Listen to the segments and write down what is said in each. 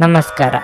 ನಮಸ್ಕಾರ.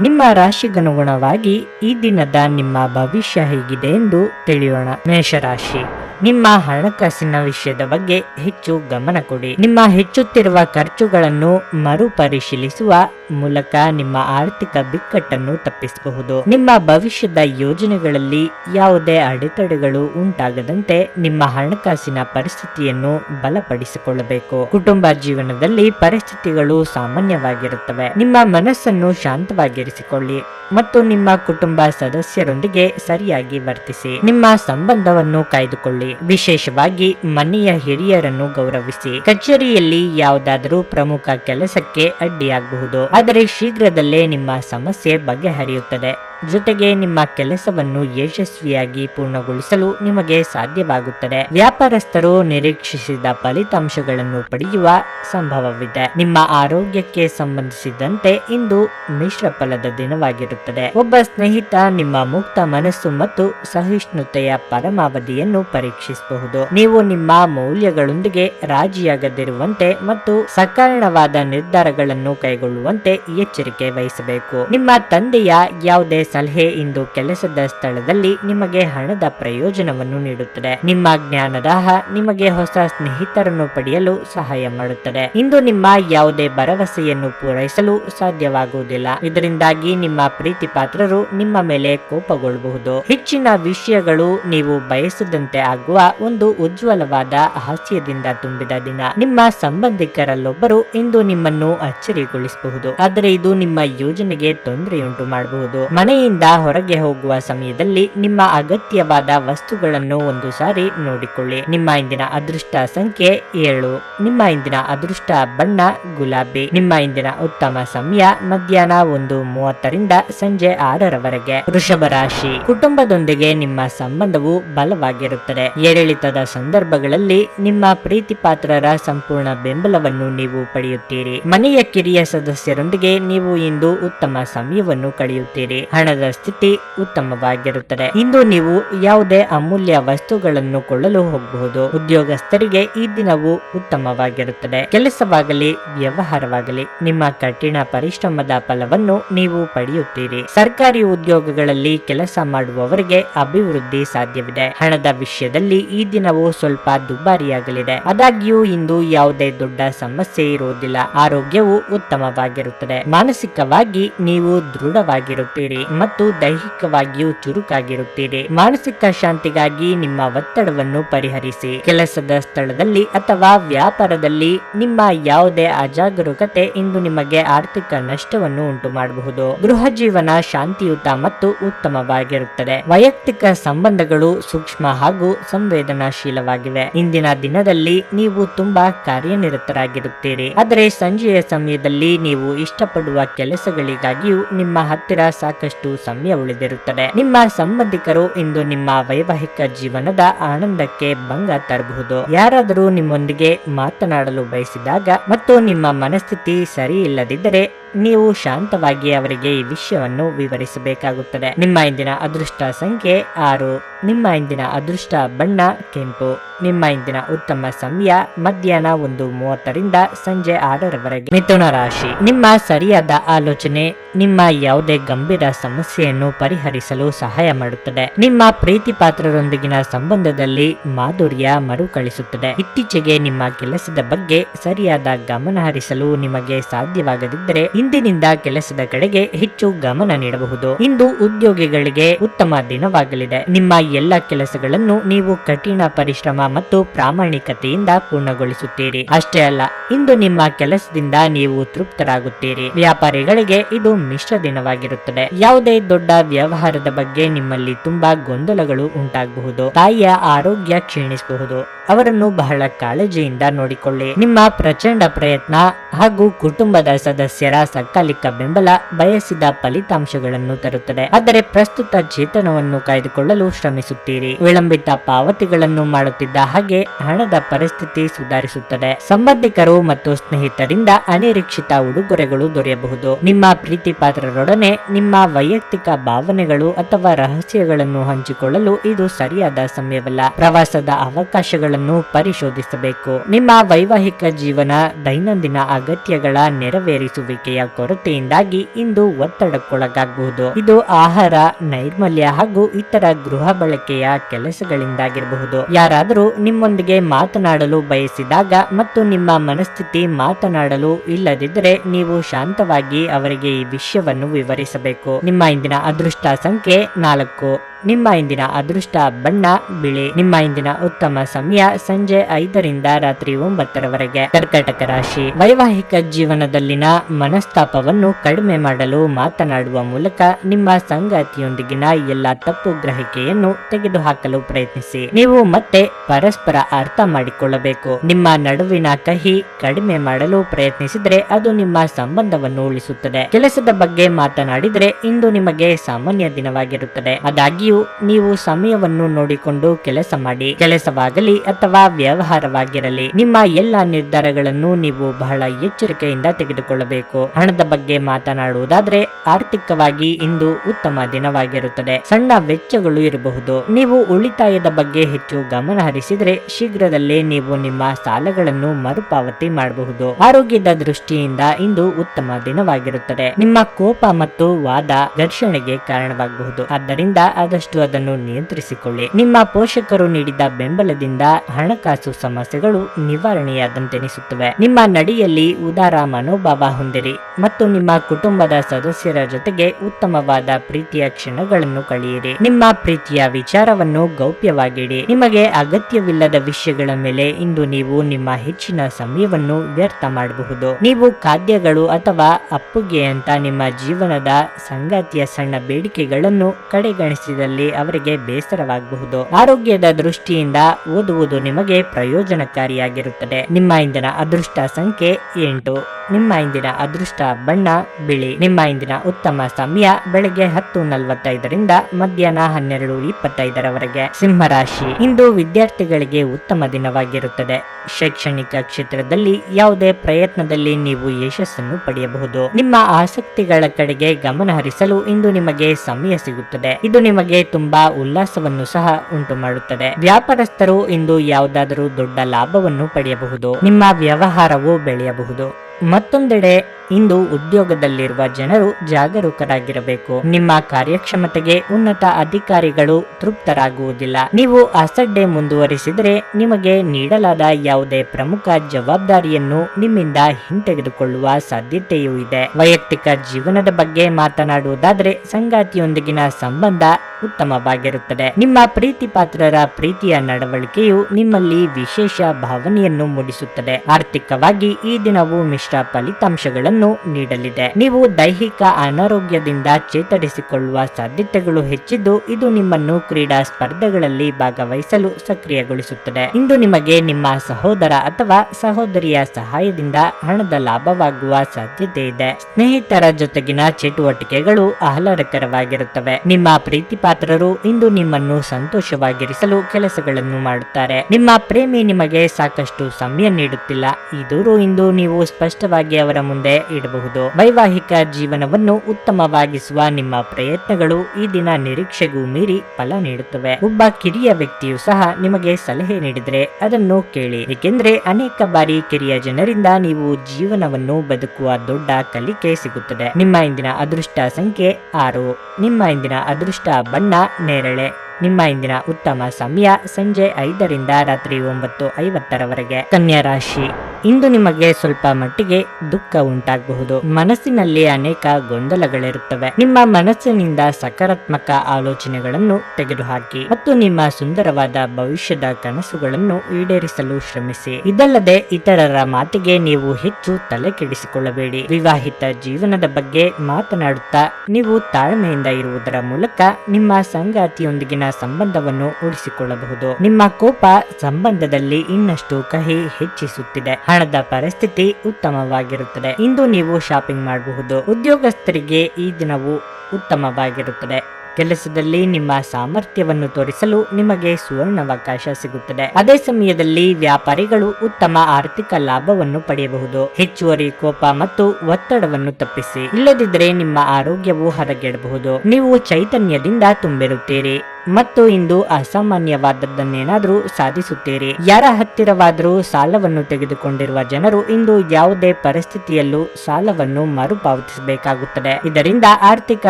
ನಿಮ್ಮ ರಾಶಿಗನುಗುಣವಾಗಿ ಈ ದಿನದ ನಿಮ್ಮ ಭವಿಷ್ಯ ಹೇಗಿದೆ ಎಂದು ತಿಳಿಯೋಣ. ಮೇಷರಾಶಿ. ನಿಮ್ಮ ಹಣಕಾಸಿನ ವಿಷಯದ ಬಗ್ಗೆ ಹೆಚ್ಚು ಗಮನ ಕೊಡಿ. ನಿಮ್ಮ ಹೆಚ್ಚುತ್ತಿರುವ ಖರ್ಚುಗಳನ್ನು ಮರುಪರಿಶೀಲಿಸುವ ಮೂಲಕ ನಿಮ್ಮ ಆರ್ಥಿಕ ಬಿಕ್ಕಟ್ಟನ್ನು ತಪ್ಪಿಸಬಹುದು. ನಿಮ್ಮ ಭವಿಷ್ಯದ ಯೋಜನೆಗಳಲ್ಲಿ ಯಾವುದೇ ಅಡೆತಡೆಗಳು ಉಂಟಾಗದಂತೆ ನಿಮ್ಮ ಹಣಕಾಸಿನ ಪರಿಸ್ಥಿತಿಯನ್ನು ಬಲಪಡಿಸಿಕೊಳ್ಳಬೇಕು. ಕುಟುಂಬ ಜೀವನದಲ್ಲಿ ಪರಿಸ್ಥಿತಿಗಳು ಸಾಮಾನ್ಯವಾಗಿರುತ್ತವೆ. ನಿಮ್ಮ ಮನಸ್ಸನ್ನು ಶಾಂತವಾಗಿರಿಸಿಕೊಳ್ಳಿ ಮತ್ತು ನಿಮ್ಮ ಕುಟುಂಬ ಸದಸ್ಯರೊಂದಿಗೆ ಸರಿಯಾಗಿ ವರ್ತಿಸಿ. ನಿಮ್ಮ ಸಂಬಂಧವನ್ನು ಕಾಯ್ದುಕೊಳ್ಳಿ. ವಿಶೇಷವಾಗಿ ಮನೆಯ ಹಿರಿಯರನ್ನು ಗೌರವಿಸಿ. ಕಚೇರಿಯಲ್ಲಿ ಯಾವುದಾದರೂ ಪ್ರಮುಖ ಕೆಲಸಕ್ಕೆ ಅಡ್ಡಿಯಾಗಬಹುದು. ಆದರೆ ಶೀಘ್ರದಲ್ಲೇ ನಿಮ್ಮ ಸಮಸ್ಯೆ ಬಗೆಹರಿಯುತ್ತದೆ. ಜೊತೆಗೆ ನಿಮ್ಮ ಕೆಲಸವನ್ನು ಯಶಸ್ವಿಯಾಗಿ ಪೂರ್ಣಗೊಳಿಸಲು ನಿಮಗೆ ಸಾಧ್ಯವಾಗುತ್ತದೆ. ವ್ಯಾಪಾರಸ್ಥರು ನಿರೀಕ್ಷಿಸಿದ ಫಲಿತಾಂಶಗಳನ್ನು ಪಡೆಯುವ ಸಂಭವವಿದೆ. ನಿಮ್ಮ ಆರೋಗ್ಯಕ್ಕೆ ಸಂಬಂಧಿಸಿದಂತೆ ಇಂದು ಮಿಶ್ರ ಫಲದ ದಿನವಾಗಿರುತ್ತದೆ. ಒಬ್ಬ ಸ್ನೇಹಿತ ನಿಮ್ಮ ಮುಕ್ತ ಮನಸ್ಸು ಮತ್ತು ಸಹಿಷ್ಣುತೆಯ ಪರಮಾವಧಿಯನ್ನು ಪರೀಕ್ಷಿಸಬಹುದು. ನೀವು ನಿಮ್ಮ ಮೌಲ್ಯಗಳೊಂದಿಗೆ ರಾಜಿಯಾಗದಿರುವಂತೆ ಮತ್ತು ಸಕಾರಣವಾದ ನಿರ್ಧಾರಗಳನ್ನು ಕೈಗೊಳ್ಳುವಂತೆ ಎಚ್ಚರಿಕೆ ವಹಿಸಬೇಕು. ನಿಮ್ಮ ತಂದೆಯ ಯಾವುದೇ ಸಲಹೆ ಇಂದು ಕೆಲಸದ ಸ್ಥಳದಲ್ಲಿ ನಿಮಗೆ ಹಣದ ಪ್ರಯೋಜನವನ್ನು ನೀಡುತ್ತದೆ. ನಿಮ್ಮ ಜ್ಞಾನದಾಹ ನಿಮಗೆ ಹೊಸ ಸ್ನೇಹಿತರನ್ನು ಪಡೆಯಲು ಸಹಾಯ ಮಾಡುತ್ತದೆ. ಇಂದು ನಿಮ್ಮ ಯಾವುದೇ ಭರವಸೆಯನ್ನು ಪೂರೈಸಲು ಸಾಧ್ಯವಾಗುವುದಿಲ್ಲ. ಇದರಿಂದಾಗಿ ನಿಮ್ಮ ಪ್ರೀತಿ ಪಾತ್ರರು ನಿಮ್ಮ ಮೇಲೆ ಕೋಪಗೊಳ್ಳಬಹುದು. ಹೆಚ್ಚಿನ ವಿಷಯಗಳು ನೀವು ಬಯಸದಂತೆ ಆಗುವ ಒಂದು ಉಜ್ವಲವಾದ ಹಾಸ್ಯದಿಂದ ತುಂಬಿದ ದಿನ. ನಿಮ್ಮ ಸಂಬಂಧಿಕರಲ್ಲೊಬ್ಬರು ಇಂದು ನಿಮ್ಮನ್ನು ಅಚ್ಚರಿಗೊಳಿಸಬಹುದು. ಆದರೆ ಇದು ನಿಮ್ಮ ಯೋಜನೆಗೆ ತೊಂದರೆಯುಂಟು ಮಾಡಬಹುದು. ಮನೆಯಿಂದ ಹೊರಗೆ ಹೋಗುವ ಸಮಯದಲ್ಲಿ ನಿಮ್ಮ ಅಗತ್ಯವಾದ ವಸ್ತುಗಳನ್ನು ಒಂದು ಸಾರಿ ನೋಡಿಕೊಳ್ಳಿ. ನಿಮ್ಮ ಇಂದಿನ ಅದೃಷ್ಟ ಸಂಖ್ಯೆ ಏಳು. ನಿಮ್ಮ ಇಂದಿನ ಅದೃಷ್ಟ ಬಣ್ಣ ಗುಲಾಬಿ. ನಿಮ್ಮ ಇಂದಿನ ಉತ್ತಮ ಸಮಯ ಮಧ್ಯಾಹ್ನ ಒಂದು ಮೂವತ್ತರಿಂದ ಸಂಜೆ ಆರರವರೆಗೆ. ವೃಷಭ ರಾಶಿ. ಕುಟುಂಬದೊಂದಿಗೆ ನಿಮ್ಮ ಸಂಬಂಧವು ಬಲವಾಗಿರುತ್ತದೆ. ಏರಿಳಿತದ ಸಂದರ್ಭಗಳಲ್ಲಿ ನಿಮ್ಮ ಪ್ರೀತಿ ಪಾತ್ರರ ಸಂಪೂರ್ಣ ಬೆಂಬಲವನ್ನು ನೀವು ಪಡೆಯುತ್ತೀರಿ. ಮನೆಯ ಕಿರಿಯ ಸದಸ್ಯರೊಂದಿಗೆ ನೀವು ಇಂದು ಉತ್ತಮ ಸಮಯವನ್ನು ಕಳೆಯುತ್ತೀರಿ. ಹಣದ ಸ್ಥಿತಿ ಉತ್ತಮವಾಗಿರುತ್ತದೆ. ಇಂದು ನೀವು ಯಾವುದೇ ಅಮೂಲ್ಯ ವಸ್ತುಗಳನ್ನು ಕೊಳ್ಳಲು ಹೋಗಬಹುದು. ಉದ್ಯೋಗಸ್ಥರಿಗೆ ಈ ದಿನವು ಉತ್ತಮವಾಗಿರುತ್ತದೆ. ಕೆಲಸವಾಗಲಿ, ವ್ಯವಹಾರವಾಗಲಿ, ನಿಮ್ಮ ಕಠಿಣ ಪರಿಶ್ರಮದ ಫಲವನ್ನು ನೀವು ಪಡೆಯುತ್ತೀರಿ. ಸರ್ಕಾರಿ ಉದ್ಯೋಗಗಳಲ್ಲಿ ಕೆಲಸ ಮಾಡುವವರಿಗೆ ಅಭಿವೃದ್ಧಿ ಸಾಧ್ಯವಿದೆ. ಹಣದ ವಿಷಯದಲ್ಲಿ ಈ ದಿನವು ಸ್ವಲ್ಪ ದುಬಾರಿಯಾಗಲಿದೆ. ಆದಾಗ್ಯೂ ಇಂದು ಯಾವುದೇ ದೊಡ್ಡ ಸಮಸ್ಯೆ ಇರುವುದಿಲ್ಲ. ಆರೋಗ್ಯವು ಉತ್ತಮವಾಗಿರುತ್ತದೆ. ಮಾನಸಿಕವಾಗಿ ನೀವು ದೃಢವಾಗಿರುತ್ತೀರಿ. ಮತ್ತು ದೈಹಿಕವಾಗಿಯೂ ಚುರುಕಾಗಿರುತ್ತೀರಿ. ಮಾನಸಿಕ ಶಾಂತಿಗಾಗಿ ನಿಮ್ಮ ಒತ್ತಡವನ್ನು ಪರಿಹರಿಸಿ. ಕೆಲಸದ ಸ್ಥಳದಲ್ಲಿ ಅಥವಾ ವ್ಯಾಪಾರದಲ್ಲಿ ನಿಮ್ಮ ಯಾವುದೇ ಅಜಾಗರೂಕತೆ ಇಂದು ನಿಮಗೆ ಆರ್ಥಿಕ ನಷ್ಟವನ್ನು ಉಂಟು ಮಾಡಬಹುದು ಗೃಹ ಜೀವನ ಶಾಂತಿಯುತ ಮತ್ತು ಉತ್ತಮವಾಗಿರುತ್ತದೆ. ವೈಯಕ್ತಿಕ ಸಂಬಂಧಗಳು ಸೂಕ್ಷ್ಮ ಹಾಗೂ ಸಂವೇದನಾಶೀಲವಾಗಿವೆ. ಇಂದಿನ ದಿನದಲ್ಲಿ ನೀವು ತುಂಬಾ ಕಾರ್ಯನಿರತರಾಗಿರುತ್ತೀರಿ. ಆದರೆ ಸಂಜೆಯ ಸಮಯದಲ್ಲಿ ನೀವು ಇಷ್ಟಪಡುವ ಕೆಲಸಗಳಿಗಾಗಿಯೂ ನಿಮ್ಮ ಹತ್ತಿರ ಸಾಕಷ್ಟು ಸಮಯ ಉಳಿದಿರುತ್ತದೆ. ನಿಮ್ಮ ಸಂಬಂಧಿಕರು ಇಂದು ನಿಮ್ಮ ವೈವಾಹಿಕ ಜೀವನದ ಆನಂದಕ್ಕೆ ಭಂಗ ತರಬಹುದು. ಯಾರಾದರೂ ನಿಮ್ಮೊಂದಿಗೆ ಮಾತನಾಡಲು ಬಯಸಿದಾಗ ಮತ್ತು ನಿಮ್ಮ ಮನಸ್ಥಿತಿ ಸರಿ ಇಲ್ಲದಿದ್ದರೆ ನೀವು ಶಾಂತವಾಗಿ ಅವರಿಗೆ ಈ ವಿಷಯವನ್ನು ವಿವರಿಸಬೇಕಾಗುತ್ತದೆ. ನಿಮ್ಮ ಇಂದಿನ ಅದೃಷ್ಟ ಸಂಖ್ಯೆ ಆರು. ನಿಮ್ಮ ಇಂದಿನ ಅದೃಷ್ಟ ಬಣ್ಣ, ಕೆಂಪು. ನಿಮ್ಮ ಇಂದಿನ ಉತ್ತಮ ಸಮಯ ಮಧ್ಯಾಹ್ನ ಒಂದು ಮೂವತ್ತರಿಂದ ಸಂಜೆ ಆರರವರೆಗೆ ಮಿಥುನ ರಾಶಿ. ನಿಮ್ಮ ಸರಿಯಾದ ಆಲೋಚನೆ ನಿಮ್ಮ ಯಾವುದೇ ಗಂಭೀರ ಸಮಸ್ಯೆಯನ್ನು ಪರಿಹರಿಸಲು ಸಹಾಯ ಮಾಡುತ್ತದೆ. ನಿಮ್ಮ ಪ್ರೀತಿ ಪಾತ್ರರೊಂದಿಗಿನ ಸಂಬಂಧದಲ್ಲಿ ಮಾಧುರ್ಯ ಮರುಕಳಿಸುತ್ತದೆ. ಇತ್ತೀಚೆಗೆ ನಿಮ್ಮ ಕೆಲಸದ ಬಗ್ಗೆ ಸರಿಯಾದ ಗಮನ ಹರಿಸಲು ನಿಮಗೆ ಸಾಧ್ಯವಾಗದಿದ್ದರೆ ಇಂದಿನಿಂದ ಕೆಲಸದ ಕಡೆಗೆ ಹೆಚ್ಚು ಗಮನ ನೀಡಬಹುದು. ಇಂದು ಉದ್ಯೋಗಿಗಳಿಗೆ ಉತ್ತಮ ದಿನವಾಗಲಿದೆ. ನಿಮ್ಮ ಎಲ್ಲ ಕೆಲಸಗಳನ್ನು ನೀವು ಕಠಿಣ ಪರಿಶ್ರಮ ಮತ್ತು ಪ್ರಾಮಾಣಿಕತೆಯಿಂದ ಪೂರ್ಣಗೊಳಿಸುತ್ತೀರಿ. ಅಷ್ಟೇ ಅಲ್ಲ, ಇಂದು ನಿಮ್ಮ ಕೆಲಸದಿಂದ ನೀವು ತೃಪ್ತರಾಗುತ್ತೀರಿ. ವ್ಯಾಪಾರಿಗಳಿಗೆ ಇದು ಮಿಶ್ರ ದಿನವಾಗಿರುತ್ತದೆ. ಯಾವುದೇ ದೊಡ್ಡ ವ್ಯವಹಾರದ ಬಗ್ಗೆ ನಿಮ್ಮಲ್ಲಿ ತುಂಬಾ ಗೊಂದಲಗಳು ಉಂಟಾಗಬಹುದು. ತಾಯಿಯ ಆರೋಗ್ಯ ಕ್ಷೀಣಿಸಬಹುದು. ಅವರನ್ನು ಬಹಳ ಕಾಳಜಿಯಿಂದ ನೋಡಿಕೊಳ್ಳಿ. ನಿಮ್ಮ ಪ್ರಚಂಡ ಪ್ರಯತ್ನ ಹಾಗೂ ಕುಟುಂಬದ ಸದಸ್ಯರ ಸಕಾಲಿಕ ಬೆಂಬಲ ಬಯಸಿದ ಫಲಿತಾಂಶಗಳನ್ನು ತರುತ್ತದೆ. ಆದರೆ ಪ್ರಸ್ತುತ ಚೇತನವನ್ನು ಕಾಯ್ದುಕೊಳ್ಳಲು ಶ್ರಮಿಸುತ್ತೀರಿ. ವಿಳಂಬಿತ ಪಾವತಿಗಳನ್ನು ಮಾಡುತ್ತಿದ್ದ ಹಾಗೆ ಹಣದ ಪರಿಸ್ಥಿತಿ ಸುಧಾರಿಸುತ್ತದೆ. ಸಂಬಂಧಿಕರು ಮತ್ತು ಸ್ನೇಹಿತರಿಂದ ಅನಿರೀಕ್ಷಿತ ಉಡುಗೊರೆಗಳು ದೊರೆಯಬಹುದು. ನಿಮ್ಮ ಪ್ರೀತಿ ಪಾತ್ರರೊಡನೆ ನಿಮ್ಮ ವೈಯಕ್ತಿಕ ಭಾವನೆಗಳು ಅಥವಾ ರಹಸ್ಯಗಳನ್ನು ಹಂಚಿಕೊಳ್ಳಲು ಇದು ಸರಿಯಾದ ಸಮಯವಲ್ಲ. ಪ್ರವಾಸದ ಅವಕಾಶಗಳನ್ನು ಪರಿಶೋಧಿಸಬೇಕು. ನಿಮ್ಮ ವೈವಾಹಿಕ ಜೀವನ ದೈನಂದಿನ ಅಗತ್ಯಗಳ ನೆರವೇರಿಸುವಿಕೆಯ ಕೊರತೆಯಿಂದಾಗಿ ಇಂದು ಒತ್ತಡಕ್ಕೊಳಗಾಗಬಹುದು. ಇದು ಆಹಾರ, ನೈರ್ಮಲ್ಯ ಹಾಗೂ ಇತರ ಗೃಹ ಬಳಕೆಯ ಕೆಲಸಗಳಿಂದಾಗಿರಬಹುದು. ಯಾರಾದರೂ ನಿಮ್ಮೊಂದಿಗೆ ಮಾತನಾಡಲು ಬಯಸಿದಾಗ ಮತ್ತು ನಿಮ್ಮ ಮನಸ್ಥಿತಿ ಮಾತನಾಡಲು ಇಲ್ಲದಿದ್ದರೆ ನೀವು ಶಾಂತವಾಗಿ ಅವರಿಗೆ ಈ ವಿಷಯವನ್ನು ವಿವರಿಸಬೇಕು. ನಿಮ್ಮ ಇಂದಿನ ಅದೃಷ್ಟ ಸಂಖ್ಯೆ ನಾಲ್ಕು. ನಿಮ್ಮ ಇಂದಿನ ಅದೃಷ್ಟ ಬಣ್ಣ, ಬಿಳಿ. ನಿಮ್ಮ ಇಂದಿನ ಉತ್ತಮ ಸಮಯ ಸಂಜೆ ಐದರಿಂದ ರಾತ್ರಿ ಒಂಬತ್ತರವರೆಗೆ. ಕರ್ಕಾಟಕ ರಾಶಿ. ವೈವಾಹಿಕ ಜೀವನದಲ್ಲಿನ ಮನಸ್ತಾಪವನ್ನು ಕಡಿಮೆ ಮಾಡಲು ಮಾತನಾಡುವ ಮೂಲಕ ನಿಮ್ಮ ಸಂಗಾತಿಯೊಂದಿಗಿನ ಎಲ್ಲ ತಪ್ಪು ಗ್ರಹಿಕೆಯನ್ನು ತೆಗೆದುಹಾಕಲು ಪ್ರಯತ್ನಿಸಿ. ನೀವು ಮತ್ತೆ ಪರಸ್ಪರ ಅರ್ಥ ಮಾಡಿಕೊಳ್ಳಬೇಕು. ನಿಮ್ಮ ನಡುವಿನ ಕಹಿ ಕಡಿಮೆ ಮಾಡಲು ಪ್ರಯತ್ನಿಸಿದರೆ ಅದು ನಿಮ್ಮ ಸಂಬಂಧವನ್ನು ಉಳಿಸುತ್ತದೆ. ಕೆಲಸದ ಬಗ್ಗೆ ಮಾತನಾಡಿದರೆ ಇಂದು ನಿಮಗೆ ಸಾಮಾನ್ಯ ದಿನವಾಗಿರುತ್ತದೆ. ಆದಾಗ್ಯೂ ನೀವು ಸಮಯವನ್ನು ನೋಡಿಕೊಂಡು ಕೆಲಸ ಮಾಡಿ ಕೆಲಸವಾಗಲಿ ಅಥವಾ ವ್ಯವಹಾರವಾಗಿರಲಿ ನಿಮ್ಮ ಎಲ್ಲಾ ನಿರ್ಧಾರಗಳನ್ನು ನೀವು ಬಹಳ ಎಚ್ಚರಿಕೆಯಿಂದ ತೆಗೆದುಕೊಳ್ಳಬೇಕು ಹಣದ ಬಗ್ಗೆ ಮಾತನಾಡುವುದಾದ್ರೆ ಆರ್ಥಿಕವಾಗಿ ಇಂದು ಉತ್ತಮ ದಿನವಾಗಿರುತ್ತದೆ ಸಣ್ಣ ವೆಚ್ಚಗಳು ಇರಬಹುದು ನೀವು ಉಳಿತಾಯದ ಬಗ್ಗೆ ಹೆಚ್ಚು ಗಮನ ಹರಿಸಿದ್ರೆ ಶೀಘ್ರದಲ್ಲೇ ನೀವು ನಿಮ್ಮ ಸಾಲಗಳನ್ನು ಮರುಪಾವತಿ ಮಾಡಬಹುದು ಆರೋಗ್ಯದ ದೃಷ್ಟಿಯಿಂದ ಇಂದು ಉತ್ತಮ ದಿನವಾಗಿರುತ್ತದೆ ನಿಮ್ಮ ಕೋಪ ಮತ್ತು ವಾದ ಘರ್ಷಣೆಗೆ ಕಾರಣವಾಗಬಹುದು ಆದ್ದರಿಂದ ಆದಷ್ಟು ಅದನ್ನು ನಿಯಂತ್ರಿಸಿಕೊಳ್ಳಿ. ನಿಮ್ಮ ಪೋಷಕರು ನೀಡಿದ ಬೆಂಬಲದಿಂದ ಹಣಕಾಸು ಸಮಸ್ಯೆಗಳು ನಿವಾರಣೆಯಾದಂತೆನಿಸುತ್ತವೆ. ನಿಮ್ಮ ನಡಿಯಲ್ಲಿ ಉದಾರ ಮನೋಭಾವ ಹೊಂದಿರಿ ಮತ್ತು ನಿಮ್ಮ ಕುಟುಂಬದ ಸದಸ್ಯರ ಜೊತೆಗೆ ಉತ್ತಮವಾದ ಪ್ರೀತಿಯ ಕ್ಷಣಗಳನ್ನು ಕಳೆಯಿರಿ. ನಿಮ್ಮ ಪ್ರೀತಿಯ ವಿಚಾರವನ್ನು ಗೌಪ್ಯವಾಗಿಡಿ. ನಿಮಗೆ ಅಗತ್ಯವಿಲ್ಲದ ವಿಷಯಗಳ ಮೇಲೆ ಇಂದು ನೀವು ನಿಮ್ಮ ಹೆಚ್ಚಿನ ಸಮಯವನ್ನು ವ್ಯರ್ಥ ಮಾಡಬಹುದು. ನೀವು ಖಾದ್ಯಗಳು ಅಥವಾ ಅಪ್ಪುಗೆ ಅಂತ ನಿಮ್ಮ ಜೀವನದ ಸಂಗಾತಿಯ ಸಣ್ಣ ಬೇಡಿಕೆಗಳನ್ನು ಕಡೆಗಣಿಸಿದಲ್ಲಿ ಅವರಿಗೆ ಬೇಸರವಾಗಬಹುದು. ಆರೋಗ್ಯದ ದೃಷ್ಟಿಯಿಂದ ಓದುವುದು ನಿಮಗೆ ಪ್ರಯೋಜನಕಾರಿಯಾಗಿರುತ್ತದೆ. ನಿಮ್ಮ ಇಂದಿನ ಅದೃಷ್ಟ ಸಂಖ್ಯೆ ಎಂಟು. ನಿಮ್ಮ ಇಂದಿನ ಅದೃಷ್ಟ ಬಣ್ಣ ಬಿಳಿ. ನಿಮ್ಮ ಇಂದಿನ ಉತ್ತಮ ಸಮಯ ಬೆಳಗ್ಗೆ ಹತ್ತು ನಲವತ್ತೈದರಿಂದ ಮಧ್ಯಾಹ್ನ ಹನ್ನೆರಡು ಇಪ್ಪತ್ತೈದರವರೆಗೆ. ಸಿಂಹರಾಶಿ. ಇಂದು ವಿದ್ಯಾರ್ಥಿಗಳಿಗೆ ಉತ್ತಮ ದಿನವಾಗಿರುತ್ತದೆ. ಶೈಕ್ಷಣಿಕ ಕ್ಷೇತ್ರದಲ್ಲಿ ಯಾವುದೇ ಪ್ರಯತ್ನದಲ್ಲಿ ನೀವು ಯಶಸ್ಸನ್ನು ಪಡೆಯಬಹುದು. ನಿಮ್ಮ ಆಸಕ್ತಿಗಳ ಕಡೆಗೆ ಗಮನ ಹರಿಸಲು ಇಂದು ನಿಮಗೆ ಸಮಯ ಸಿಗುತ್ತದೆ. ಇದು ನಿಮಗೆ ತುಂಬಾ ಉಲ್ಲಾಸವನ್ನು ಸಹ ಉಂಟು ಮಾಡುತ್ತದೆ ವ್ಯಾಪಾರಸ್ಥರು ಇಂದು ಯಾವುದಾದರೂ ದೊಡ್ಡ ಲಾಭವನ್ನು ಪಡೆಯಬಹುದು. ನಿಮ್ಮ ವ್ಯವಹಾರವು ಬೆಳೆಯಬಹುದು. ಮತ್ತೊಂದೆಡೆ, ಇಂದು ಉದ್ಯೋಗದಲ್ಲಿರುವ ಜನರು ಜಾಗರೂಕರಾಗಿರಬೇಕು. ನಿಮ್ಮ ಕಾರ್ಯಕ್ಷಮತೆಗೆ ಉನ್ನತ ಅಧಿಕಾರಿಗಳು ತೃಪ್ತರಾಗುವುದಿಲ್ಲ. ನೀವು ಅಸಡ್ಡೆ ಮುಂದುವರಿಸಿದರೆ ನಿಮಗೆ ನೀಡಲಾದ ಯಾವುದೇ ಪ್ರಮುಖ ಜವಾಬ್ದಾರಿಯನ್ನು ನಿಮ್ಮಿಂದ ಹಿಂತೆಗೆದುಕೊಳ್ಳುವ ಸಾಧ್ಯತೆಯೂ ಇದೆ. ವೈಯಕ್ತಿಕ ಜೀವನದ ಬಗ್ಗೆ ಮಾತನಾಡುವುದಾದರೆ ಸಂಗಾತಿಯೊಂದಿಗಿನ ಸಂಬಂಧ ಉತ್ತಮವಾಗಿರುತ್ತದೆ. ನಿಮ್ಮ ಪ್ರೀತಿ ಪಾತ್ರರ ಪ್ರೀತಿಯ ನಡವಳಿಕೆಯು ನಿಮ್ಮಲ್ಲಿ ವಿಶೇಷ ಭಾವನೆಯನ್ನು ಮೂಡಿಸುತ್ತದೆ. ಆರ್ಥಿಕವಾಗಿ ಈ ದಿನವು ಮಿಶ್ರ ಫಲಿತಾಂಶಗಳನ್ನು ನೀಡಲಿದೆ. ನೀವು ದೈಹಿಕ ಅನಾರೋಗ್ಯದಿಂದ ಚೇತರಿಸಿಕೊಳ್ಳುವ ಸಾಧ್ಯತೆಗಳು ಹೆಚ್ಚಿದ್ದು, ಇದು ನಿಮ್ಮನ್ನು ಕ್ರೀಡಾ ಸ್ಪರ್ಧೆಗಳಲ್ಲಿ ಭಾಗವಹಿಸಲು ಸಕ್ರಿಯಗೊಳಿಸುತ್ತದೆ. ಇಂದು ನಿಮಗೆ ನಿಮ್ಮ ಸಹೋದರ ಅಥವಾ ಸಹೋದರಿಯ ಸಹಾಯದಿಂದ ಹಣದ ಲಾಭವಾಗುವ ಸಾಧ್ಯತೆ ಇದೆ. ಸ್ನೇಹಿತರ ಜೊತೆಗಿನ ಚಟುವಟಿಕೆಗಳು ಆಹ್ಲಾದಕರವಾಗಿರುತ್ತವೆ. ನಿಮ್ಮ ಪ್ರೀತಿಪಾತ್ರರು ಇಂದು ನಿಮ್ಮನ್ನು ಸಂತೋಷವಾಗಿರಿಸಲು ಕೆಲಸಗಳನ್ನು ಮಾಡುತ್ತಾರೆ. ನಿಮ್ಮ ಪ್ರೇಮಿ ನಿಮಗೆ ಸಾಕಷ್ಟು ಸಮಯ ನೀಡುತ್ತಿಲ್ಲ. ಈ ಇಂದು ನೀವು ಸ್ಪಷ್ಟವಾಗಿ ಅವರ ಮುಂದೆ ಇಡಬಹುದು. ವೈವಾಹಿಕ ಜೀವನವನ್ನು ಉತ್ತಮವಾಗಿಸುವ ನಿಮ್ಮ ಪ್ರಯತ್ನಗಳು ಈ ದಿನ ನಿರೀಕ್ಷೆಗೂ ಮೀರಿ ಫಲ ನೀಡುತ್ತವೆ. ಒಬ್ಬ ಕಿರಿಯ ವ್ಯಕ್ತಿಯು ಸಹ ನಿಮಗೆ ಸಲಹೆ ನೀಡಿದರೆ ಅದನ್ನು ಕೇಳಿ. ಏಕೆಂದ್ರೆ ಅನೇಕ ಬಾರಿ ಕಿರಿಯ ಜನರಿಂದ ನೀವು ಜೀವನವನ್ನು ಬದುಕುವ ದೊಡ್ಡ ಕಲಿಕೆ ಸಿಗುತ್ತದೆ. ನಿಮ್ಮ ಇಂದಿನ ಅದೃಷ್ಟ ಸಂಖ್ಯೆ ಆರು. ನಿಮ್ಮ ಇಂದಿನ ಅದೃಷ್ಟ ಬಣ್ಣ ನೇರಳೆ. ನಿಮ್ಮ ಇಂದಿನ ಉತ್ತಮ ಸಮಯ ಸಂಜೆ ಐದರಿಂದ ರಾತ್ರಿ ಒಂಬತ್ತು ಐವತ್ತರವರೆಗೆ. ಕನ್ಯಾ ರಾಶಿ. ಇಂದು ನಿಮಗೆ ಸ್ವಲ್ಪ ಮಟ್ಟಿಗೆ ದುಃಖ ಉಂಟಾಗಬಹುದು. ಮನಸ್ಸಿನಲ್ಲಿ ಅನೇಕ ಗೊಂದಲಗಳಿರುತ್ತವೆ. ನಿಮ್ಮ ಮನಸ್ಸಿನಿಂದ ಸಕಾರಾತ್ಮಕ ಆಲೋಚನೆಗಳನ್ನು ತೆಗೆದುಹಾಕಿ ಮತ್ತು ನಿಮ್ಮ ಸುಂದರವಾದ ಭವಿಷ್ಯದ ಕನಸುಗಳನ್ನು ಈಡೇರಿಸಲು ಶ್ರಮಿಸಿ. ಇದಲ್ಲದೆ ಇತರರ ಮಾತಿಗೆ ನೀವು ಹೆಚ್ಚು ತಲೆ ಕೆಡಿಸಿಕೊಳ್ಳಬೇಡಿ ವಿವಾಹಿತ ಜೀವನದ ಬಗ್ಗೆ ಮಾತನಾಡುತ್ತಾ ನೀವು ತಾಳ್ಮೆಯಿಂದ ಇರುವುದರ ಮೂಲಕ ನಿಮ್ಮ ಸಂಗಾತಿಯೊಂದಿಗಿನ ಸಂಬಂಧವನ್ನು ಉಳಿಸಿಕೊಳ್ಳಬಹುದು. ನಿಮ್ಮ ಕೋಪ ಸಂಬಂಧದಲ್ಲಿ ಇನ್ನಷ್ಟು ಕಹಿ ಹೆಚ್ಚಿಸುತ್ತಿದೆ. ಹಣದ ಪರಿಸ್ಥಿತಿ ಉತ್ತಮವಾಗಿರುತ್ತದೆ. ಇಂದು ನೀವು ಶಾಪಿಂಗ್ ಮಾಡಬಹುದು. ಉದ್ಯೋಗಸ್ಥರಿಗೆ ಈ ದಿನವು ಉತ್ತಮವಾಗಿರುತ್ತದೆ. ಕೆಲಸದಲ್ಲಿ ನಿಮ್ಮ ಸಾಮರ್ಥ್ಯವನ್ನು ತೋರಿಸಲು ನಿಮಗೆ ಸುವರ್ಣಾವಕಾಶ ಸಿಗುತ್ತದೆ. ಅದೇ ಸಮಯದಲ್ಲಿ ವ್ಯಾಪಾರಿಗಳು ಉತ್ತಮ ಆರ್ಥಿಕ ಲಾಭವನ್ನು ಪಡೆಯಬಹುದು. ಹೆಚ್ಚುವರಿ ಕೋಪ ಮತ್ತು ಒತ್ತಡವನ್ನು ತಪ್ಪಿಸಿ. ಇಲ್ಲದಿದ್ದರೆ ನಿಮ್ಮ ಆರೋಗ್ಯವು ಹದಗೆಡಬಹುದು. ನೀವು ಚೈತನ್ಯದಿಂದ ತುಂಬಿರುತ್ತೀರಿ. ಮತ್ತು ಇಂದು ಅಸಾಮಾನ್ಯವಾದದ್ದನ್ನೇನಾದರೂ ಸಾಧಿಸುತ್ತೀರಿ. ಯಾರ ಹತ್ತಿರವಾದರೂ ಸಾಲವನ್ನು ತೆಗೆದುಕೊಂಡಿರುವ ಜನರು ಇಂದು ಯಾವುದೇ ಪರಿಸ್ಥಿತಿಯಲ್ಲೂ ಸಾಲವನ್ನು ಮರುಪಾವತಿಸಬೇಕಾಗುತ್ತದೆ. ಇದರಿಂದ ಆರ್ಥಿಕ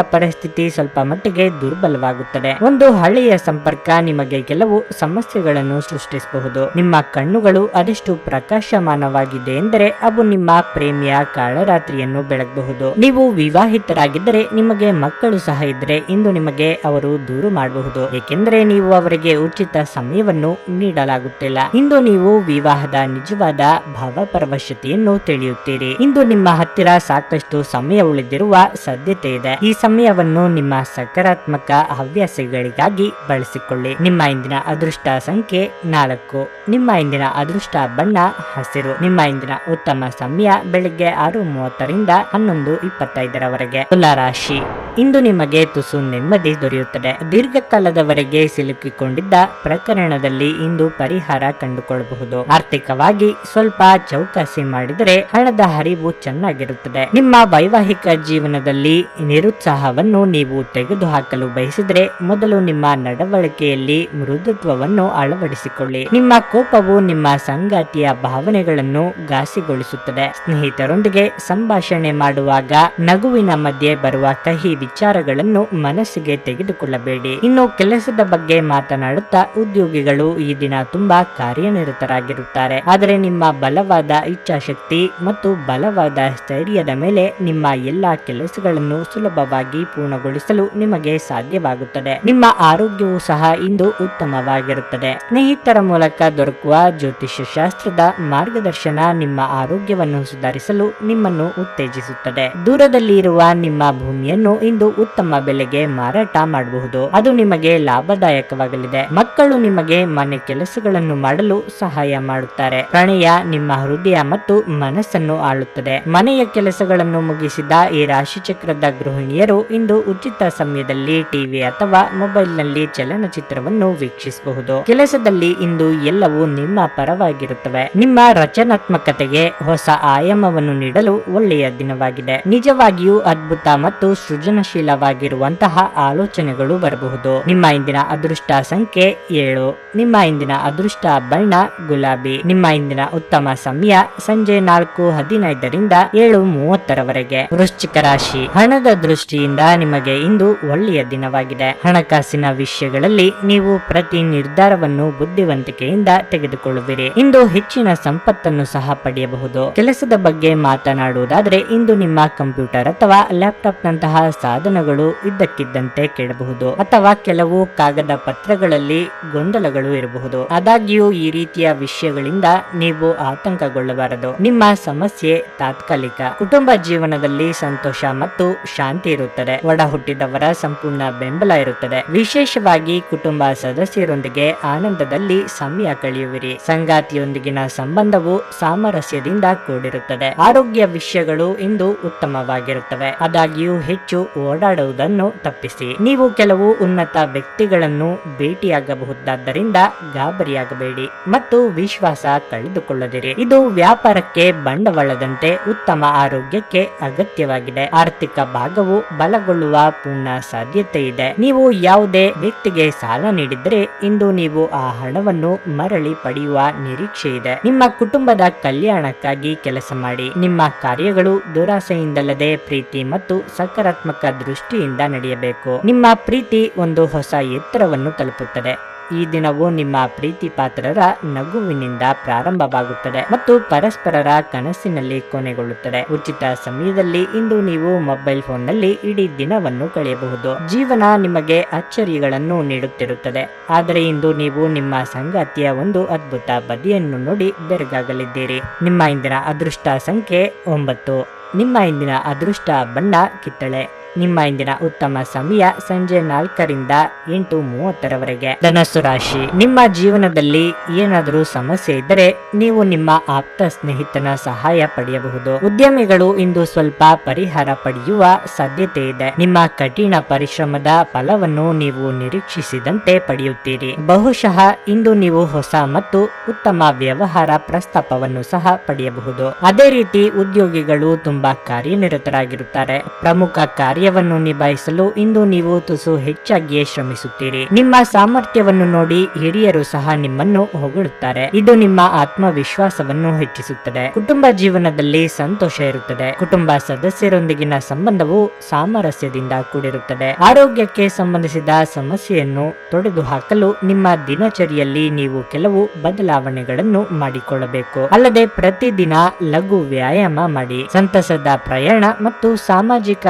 ಪರಿಸ್ಥಿತಿ ಸ್ವಲ್ಪ ಮಟ್ಟಿಗೆ ದುರ್ಬಲವಾಗುತ್ತದೆ. ಒಂದು ಹಳೆಯ ಸಂಪರ್ಕ ನಿಮಗೆ ಕೆಲವು ಸಮಸ್ಯೆಗಳನ್ನು ಸೃಷ್ಟಿಸಬಹುದು. ನಿಮ್ಮ ಕಣ್ಣುಗಳು ಅದೆಷ್ಟು ಪ್ರಕಾಶಮಾನವಾಗಿದೆ ಎಂದರೆ ಅವು ನಿಮ್ಮ ಪ್ರೇಮಿಯ ಕಾಳರಾತ್ರಿಯನ್ನು ಬೆಳಗಬಹುದು. ನೀವು ವಿವಾಹಿತರಾಗಿದ್ದರೆ ನಿಮಗೆ ಮಕ್ಕಳು ಸಹ ಇದ್ದರೆ ಇಂದು ನಿಮಗೆ ಅವರು ದೂರು ಮಾಡಬಹುದು. ಏಕೆಂದರೆ ನೀವು ಅವರಿಗೆ ಉಚಿತ ಸಮಯವನ್ನು ನೀಡಲಾಗುತ್ತಿಲ್ಲ. ಇಂದು ನೀವು ವಿವಾಹದ ನಿಜವಾದ ಭಾವಪರವಶತೆಯನ್ನು ತಿಳಿಯುತ್ತೀರಿ. ಇಂದು ನಿಮ್ಮ ಹತ್ತಿರ ಸಾಕಷ್ಟು ಸಮಯ ಉಳಿದಿರುವ ಸಾಧ್ಯತೆ ಇದೆ. ಈ ಸಮಯವನ್ನು ನಿಮ್ಮ ಸಕಾರಾತ್ಮಕ ಹವ್ಯಾಸಗಳಿಗಾಗಿ ಬಳಸಿಕೊಳ್ಳಿ. ನಿಮ್ಮ ಇಂದಿನ ಅದೃಷ್ಟ ಸಂಖ್ಯೆ ನಾಲ್ಕು. ನಿಮ್ಮ ಇಂದಿನ ಅದೃಷ್ಟ ಬಣ್ಣ ಹಸಿರು. ನಿಮ್ಮ ಇಂದಿನ ಉತ್ತಮ ಸಮಯ ಬೆಳಿಗ್ಗೆ ಆರು ಮೂವತ್ತರಿಂದ ಹನ್ನೊಂದು ಇಪ್ಪತ್ತೈದರವರೆಗೆ. ತುಲಾರಾಶಿ ಇಂದು ನಿಮಗೆ ತುಸು ನೆಮ್ಮದಿ ದೊರೆಯುತ್ತದೆ. ದೀರ್ಘಕಾಲದವರೆಗೆ ಸಿಲುಕಿಕೊಂಡಿದ್ದ ಪ್ರಕರಣದಲ್ಲಿ ಇಂದು ಪರಿಹಾರ ಕಂಡುಕೊಳ್ಳಬಹುದು. ಆರ್ಥಿಕವಾಗಿ ಸ್ವಲ್ಪ ಚೌಕಾಸಿ ಮಾಡಿದರೆ ಹಣದ ಹರಿವು ಚೆನ್ನಾಗಿರುತ್ತದೆ. ನಿಮ್ಮ ವೈವಾಹಿಕ ಜೀವನದಲ್ಲಿ ನಿರುತ್ಸಾಹವನ್ನು ನೀವು ತೆಗೆದುಹಾಕಲು ಬಯಸಿದರೆ ಮೊದಲು ನಿಮ್ಮ ನಡವಳಿಕೆಯಲ್ಲಿ ಮೃದುತ್ವವನ್ನು ಅಳವಡಿಸಿಕೊಳ್ಳಿ. ನಿಮ್ಮ ಕೋಪವು ನಿಮ್ಮ ಸಂಗಾತಿಯ ಭಾವನೆಗಳನ್ನು ಘಾಸಿಗೊಳಿಸುತ್ತದೆ. ಸ್ನೇಹಿತರೊಂದಿಗೆ ಸಂಭಾಷಣೆ ಮಾಡುವಾಗ ನಗುವಿನ ಮಧ್ಯೆ ಬರುವ ಕಹಿ ವಿಚಾರಗಳನ್ನು ಮನಸ್ಸಿಗೆ ತೆಗೆದುಕೊಳ್ಳಬೇಡಿ. ಇನ್ನು ಕೆಲಸದ ಬಗ್ಗೆ ಮಾತನಾಡುತ್ತಾ ಉದ್ಯೋಗಿಗಳು ಈ ದಿನ ತುಂಬಾ ಕಾರ್ಯನಿರತರಾಗಿರುತ್ತಾರೆ. ಆದರೆ ನಿಮ್ಮ ಬಲವಾದ ಇಚ್ಛಾಶಕ್ತಿ ಮತ್ತು ಬಲವಾದ ಸ್ಥೈರ್ಯದ ಮೇಲೆ ನಿಮ್ಮ ಎಲ್ಲಾ ಕೆಲಸಗಳನ್ನು ಸುಲಭವಾಗಿ ಪೂರ್ಣಗೊಳಿಸಲು ನಿಮಗೆ ಸಾಧ್ಯವಾಗುತ್ತದೆ. ನಿಮ್ಮ ಆರೋಗ್ಯವು ಸಹ ಇಂದು ಉತ್ತಮವಾಗಿರುತ್ತದೆ. ಸ್ನೇಹಿತರ ಮೂಲಕ ದೊರಕುವ ಜ್ಯೋತಿಷ್ಯ ಶಾಸ್ತ್ರದ ಮಾರ್ಗದರ್ಶನ ನಿಮ್ಮ ಆರೋಗ್ಯವನ್ನು ಸುಧಾರಿಸಲು ನಿಮ್ಮನ್ನು ಉತ್ತೇಜಿಸುತ್ತದೆ. ದೂರದಲ್ಲಿ ಇರುವ ನಿಮ್ಮ ಭೂಮಿಯನ್ನು ಇಂದು ಉತ್ತಮ ಬೆಲೆಗೆ ಮಾರಾಟ ಮಾಡಬಹುದು. ಅದು ನಿಮಗೆ ಲಾಭದಾಯಕವಾಗಲಿದೆ. ಮಕ್ಕಳು ನಿಮಗೆ ಮನೆ ಕೆಲಸಗಳನ್ನು ಮಾಡಲು ಸಹಾಯ ಮಾಡುತ್ತಾರೆ. ಪ್ರಣಯ ನಿಮ್ಮ ಹೃದಯ ಮತ್ತು ಮನಸ್ಸನ್ನು ಆಳುತ್ತದೆ. ಮನೆಯ ಕೆಲಸಗಳನ್ನು ಮುಗಿಸಿದ ಈ ರಾಶಿ ಚಕ್ರದ ಗೃಹಿಣಿಯರು ಇಂದು ಉಚಿತ ಸಮಯದಲ್ಲಿ ಟಿವಿ ಅಥವಾ ಮೊಬೈಲ್ನಲ್ಲಿ ಚಲನಚಿತ್ರವನ್ನು ವೀಕ್ಷಿಸಬಹುದು. ಕೆಲಸದಲ್ಲಿ ಇಂದು ಎಲ್ಲವೂ ನಿಮ್ಮ ಪರವಾಗಿರುತ್ತವೆ. ನಿಮ್ಮ ರಚನಾತ್ಮಕತೆಗೆ ಹೊಸ ಆಯಾಮವನ್ನು ನೀಡಲು ಒಳ್ಳೆಯ ದಿನವಾಗಿದೆ. ನಿಜವಾಗಿಯೂ ಅದ್ಭುತ ಮತ್ತು ಸೃಜನಶೀಲವಾಗಿರುವಂತಹ ಆಲೋಚನೆಗಳು ಬರಬಹುದು. ನಿಮ್ಮ ಇಂದಿನ ಅದೃಷ್ಟ ಸಂಖ್ಯೆ ಏಳು. ನಿಮ್ಮ ಇಂದಿನ ಅದೃಷ್ಟ ಬಣ್ಣ ಗುಲಾಬಿ. ನಿಮ್ಮ ಇಂದಿನ ಉತ್ತಮ ಸಮಯ ಸಂಜೆ ನಾಲ್ಕು ಹದಿನೈದರಿಂದ ಏಳು ಮೂವತ್ತರವರೆಗೆ. ವೃಶ್ಚಿಕ ರಾಶಿ. ಹಣದ ದೃಷ್ಟಿಯಿಂದ ನಿಮಗೆ ಇಂದು ಒಳ್ಳೆಯ ದಿನವಾಗಿದೆ. ಹಣಕಾಸಿನ ವಿಷಯಗಳಲ್ಲಿ ನೀವು ಪ್ರತಿ ನಿರ್ಧಾರವನ್ನು ಬುದ್ಧಿವಂತಿಕೆಯಿಂದ ತೆಗೆದುಕೊಳ್ಳುವಿರಿ. ಇಂದು ಹೆಚ್ಚಿನ ಸಂಪತ್ತನ್ನು ಸಹ ಪಡೆಯಬಹುದು. ಕೆಲಸದ ಬಗ್ಗೆ ಮಾತನಾಡುವುದಾದರೆ ಇಂದು ನಿಮ್ಮ ಕಂಪ್ಯೂಟರ್ ಅಥವಾ ಲ್ಯಾಪ್ಟಾಪ್ ನಂತಹ ಸಾಧನಗಳು ಇದ್ದಕ್ಕಿದ್ದಂತೆ ಕೇಳಬಹುದು ಅಥವಾ ಕೆಲವು ಕಾಗದ ಪತ್ರಗಳಲ್ಲಿ ಗೊಂದಲಗಳು ಇರಬಹುದು. ಆದಾಗ್ಯೂ ಈ ರೀತಿಯ ವಿಷಯಗಳಿಂದ ನೀವು ಆತಂಕಗೊಳ್ಳಬಾರದು. ನಿಮ್ಮ ಸಮಸ್ಯೆ ತಾತ್ಕಾಲಿಕ. ಕುಟುಂಬ ಜೀವನದಲ್ಲಿ ಸಂತೋಷ ಮತ್ತು ಶಾಂತಿ ಇರುತ್ತದೆ. ಒಡ ಹುಟ್ಟಿದವರ ಸಂಪೂರ್ಣ ಬೆಂಬಲ ಇರುತ್ತದೆ. ವಿಶೇಷವಾಗಿ ಕುಟುಂಬ ಸದಸ್ಯರೊಂದಿಗೆ ಆನಂದದಲ್ಲಿ ಸಮಯ ಕಳೆಯುವಿರಿ. ಸಂಗಾತಿಯೊಂದಿಗಿನ ಸಂಬಂಧವು ಸಾಮರಸ್ಯದಿಂದ ಕೂಡಿರುತ್ತದೆ. ಆರೋಗ್ಯ ವಿಷಯಗಳು ಇಂದು ಉತ್ತಮವಾಗಿರುತ್ತವೆ. ಆದಾಗ್ಯೂ ಹೆಚ್ಚು ಓಡಾಡುವುದನ್ನು ತಪ್ಪಿಸಿ. ನೀವು ಕೆಲವು ಉನ್ನತ ವ್ಯಕ್ತಿಗಳನ್ನು ಭೇಟಿಯಾಗಬಹುದಾದ್ದರಿಂದ ಗಾಬರಿಯಾಗಬೇಡಿ ಮತ್ತು ವಿಶ್ವಾಸ ಕಳೆದುಕೊಳ್ಳದಿರಿ. ಇದು ವ್ಯಾಪಾರಕ್ಕೆ ಬಂಡವಾಳದಂತೆ ಉತ್ತಮ ಆರೋಗ್ಯಕ್ಕೆ ಅಗತ್ಯವಾಗಿದೆ. ಆರ್ಥಿಕ ಭಾಗವು ಬಲಗೊಳ್ಳುವ ಪೂರ್ಣ ಸಾಧ್ಯತೆ ಇದೆ ನೀವು ಯಾವುದೇ ವ್ಯಕ್ತಿಗೆ ಸಾಲ ನೀಡಿದರೆ ಇಂದು ನೀವು ಆ ಹಣವನ್ನು ಮರಳಿ ಪಡೆಯುವ ನಿರೀಕ್ಷೆ ಇದೆ ನಿಮ್ಮ ಕುಟುಂಬದ ಕಲ್ಯಾಣಕ್ಕಾಗಿ ಕೆಲಸ ಮಾಡಿ. ನಿಮ್ಮ ಕಾರ್ಯಗಳು ದುರಾಸೆಯಿಂದಲ್ಲದೆ ಪ್ರೀತಿ ಮತ್ತು ಸಕಾರಾತ್ಮಕ ದೃಷ್ಟಿಯಿಂದ ನಡೆಯಬೇಕು. ನಿಮ್ಮ ಪ್ರೀತಿ ಒಂದು ಹೊಸ ಎತ್ತರವನ್ನು ತಲುಪುತ್ತದೆ. ಈ ದಿನವು ನಿಮ್ಮ ಪ್ರೀತಿ ಪಾತ್ರರ ನಗುವಿನಿಂದ ಪ್ರಾರಂಭವಾಗುತ್ತದೆ ಮತ್ತು ಪರಸ್ಪರರ ಕನಸಿನಲ್ಲಿ ಕೊನೆಗೊಳ್ಳುತ್ತದೆ. ಉಚಿತ ಸಮಯದಲ್ಲಿ ಇಂದು ನೀವು ಮೊಬೈಲ್ ಫೋನ್ನಲ್ಲಿ ಇಡೀ ದಿನವನ್ನು ಕಳೆಯಬಹುದು. ಜೀವನ ನಿಮಗೆ ಅಚ್ಚರಿಗಳನ್ನು ನೀಡುತ್ತಿರುತ್ತದೆ. ಆದರೆ ಇಂದು ನೀವು ನಿಮ್ಮ ಸಂಗಾತಿಯ ಒಂದು ಅದ್ಭುತ ಬದಿಯನ್ನು ನೋಡಿ ಬೆರಗಾಗಲಿದ್ದೀರಿ. ನಿಮ್ಮ ಇಂದಿನ ಅದೃಷ್ಟ ಸಂಖ್ಯೆ ಒಂಬತ್ತು. ನಿಮ್ಮ ಇಂದಿನ ಅದೃಷ್ಟ ಬಣ್ಣ ಕಿತ್ತಳೆ. ನಿಮ್ಮ ಇಂದಿನ ಉತ್ತಮ ಸಮಯ ಸಂಜೆ ನಾಲ್ಕರಿಂದ ಎಂಟು ಮೂವತ್ತರವರೆಗೆ. ಧನಸ್ಸು ರಾಶಿ. ನಿಮ್ಮ ಜೀವನದಲ್ಲಿ ಏನಾದರೂ ಸಮಸ್ಯೆ ಇದ್ದರೆ ನೀವು ನಿಮ್ಮ ಆಪ್ತ ಸ್ನೇಹಿತನ ಸಹಾಯ ಪಡೆಯಬಹುದು. ಉದ್ಯಮಿಗಳು ಇಂದು ಸ್ವಲ್ಪ ಪರಿಹಾರ ಪಡೆಯುವ ಸಾಧ್ಯತೆ ಇದೆ. ನಿಮ್ಮ ಕಠಿಣ ಪರಿಶ್ರಮದ ಫಲವನ್ನು ನೀವು ನಿರೀಕ್ಷಿಸಿದಂತೆ ಪಡೆಯುತ್ತೀರಿ. ಬಹುಶಃ ಇಂದು ನೀವು ಹೊಸ ಮತ್ತು ಉತ್ತಮ ವ್ಯವಹಾರ ಪ್ರಸ್ತಾಪವನ್ನು ಸಹ ಪಡೆಯಬಹುದು. ಅದೇ ರೀತಿ ಉದ್ಯೋಗಿಗಳು ತುಂಬಾ ಕಾರ್ಯನಿರತರಾಗಿರುತ್ತಾರೆ. ಪ್ರಮುಖ ಕಾರ್ಯವನ್ನು ನಿಭಾಯಿಸಲು ಇಂದು ನೀವು ತುಸು ಹೆಚ್ಚಾಗಿಯೇ ಶ್ರಮಿಸುತ್ತೀರಿ. ನಿಮ್ಮ ಸಾಮರ್ಥ್ಯವನ್ನು ನೋಡಿ ಹಿರಿಯರು ಸಹ ನಿಮ್ಮನ್ನು ಹೊಗಳುತ್ತಾರೆ. ಇದು ನಿಮ್ಮ ಆತ್ಮವಿಶ್ವಾಸವನ್ನು ಹೆಚ್ಚಿಸುತ್ತದೆ. ಕುಟುಂಬ ಜೀವನದಲ್ಲಿ ಸಂತೋಷ ಇರುತ್ತದೆ. ಕುಟುಂಬ ಸದಸ್ಯರೊಂದಿಗಿನ ಸಂಬಂಧವು ಸಾಮರಸ್ಯದಿಂದ ಕೂಡಿರುತ್ತದೆ. ಆರೋಗ್ಯಕ್ಕೆ ಸಂಬಂಧಿಸಿದ ಸಮಸ್ಯೆಯನ್ನು ತೊಡೆದು ಹಾಕಲು ನಿಮ್ಮ ದಿನಚರಿಯಲ್ಲಿ ನೀವು ಕೆಲವು ಬದಲಾವಣೆಗಳನ್ನು ಮಾಡಿಕೊಳ್ಳಬೇಕು. ಅಲ್ಲದೆ ಪ್ರತಿದಿನ ಲಘು ವ್ಯಾಯಾಮ ಮಾಡಿ. ಸಂತಸದ ಪ್ರಯಾಣ ಮತ್ತು ಸಾಮಾಜಿಕ